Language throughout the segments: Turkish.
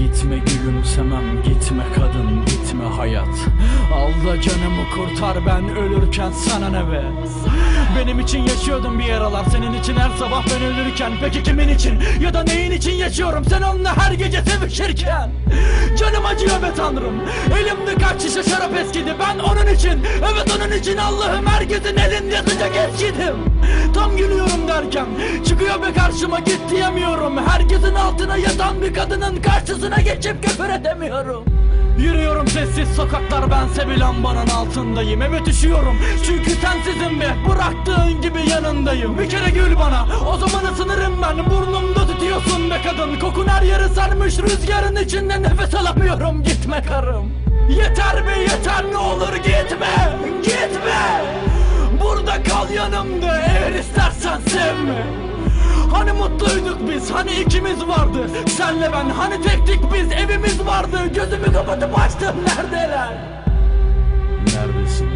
Gitme gülümsemem gitme kadın gitme hayat. Al da canımı kurtar ben ölürken sana ne be? Benim için yaşıyordum bir aralar senin için her sabah ben ölürken. Peki kimin için ya da neyin için yaşıyorum? Sen onunla her gece sevişirken. Canım acıyor be tanrım. Elimde kaç şişe şarap eskidi. Ben onun için Evet onun için Allah'ım herkesin elinde sıcak eskidim. Tam gülüyorum derken çıkıyor be karşıma git diyemiyorum. Herkesin altına yatan bir kadının karşısına geçip küfür edemiyorum. Yürüyorum sessiz sokaklar bense bir lambanın altındayım. Evet üşüyorum çünkü sensizim ve bıraktığın gibi yanındayım. Bir kere gül bana o zaman ısınırım ben. Burnumda tutuyorsun be kadın. Kokun her yeri sarmış rüzgarın içinde nefes alamıyorum. Gitme karım. Yeter be yeter ne olur gitme Gitme. Burada kal yanımda eğer istersen sevme Hani mutluyduk biz? Hani ikimiz vardı? Senle ben. Hani tektik biz? Evimiz vardı. Gözümü kapatıp açtım. Neredeler? Neredesin?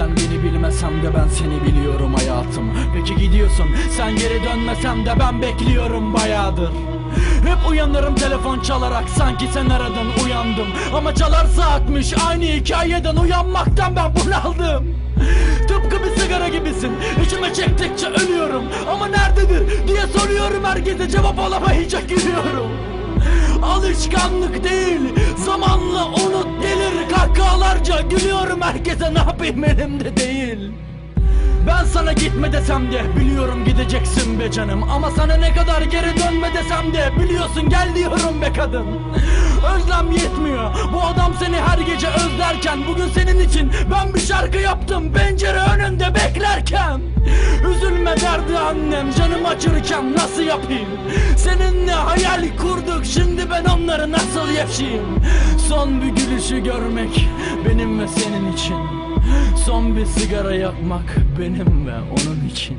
Sen beni bilmesem de ben seni biliyorum hayatım. Peki gidiyorsun sen geri dönmesem de ben bekliyorum bayağıdır. Hep uyanırım telefon çalarak sanki sen aradın uyandım. Ama çalarsa akmış aynı hikayeden uyanmaktan ben bunaldım. Tıpkı bir sigara gibisin İçime çektikçe ölüyorum. Ama nerededir diye soruyorum herkese cevap alamayınca gülüyorum Alışkanlık değil Zamanla unut gelir. Kahkahalarca gülüyorum herkese Ne yapayım elimde değil. Ben sana gitme desem de biliyorum gideceksin be canım. Ama sana ne kadar geri dönme desem de biliyorsun gel diyorum be kadın. Özlem yetmiyor. Bu adam seni her gece özlerken Bugün senin için ben bir şarkı yaptım. Pencere önünde beklerken derdi annem canım acırken nasıl yapayım? Seninle hayal kurduk şimdi ben onları nasıl yaşayayım Son bir gülüşü görmek benim ve senin için. Son bir sigara yakmak benim ve onun için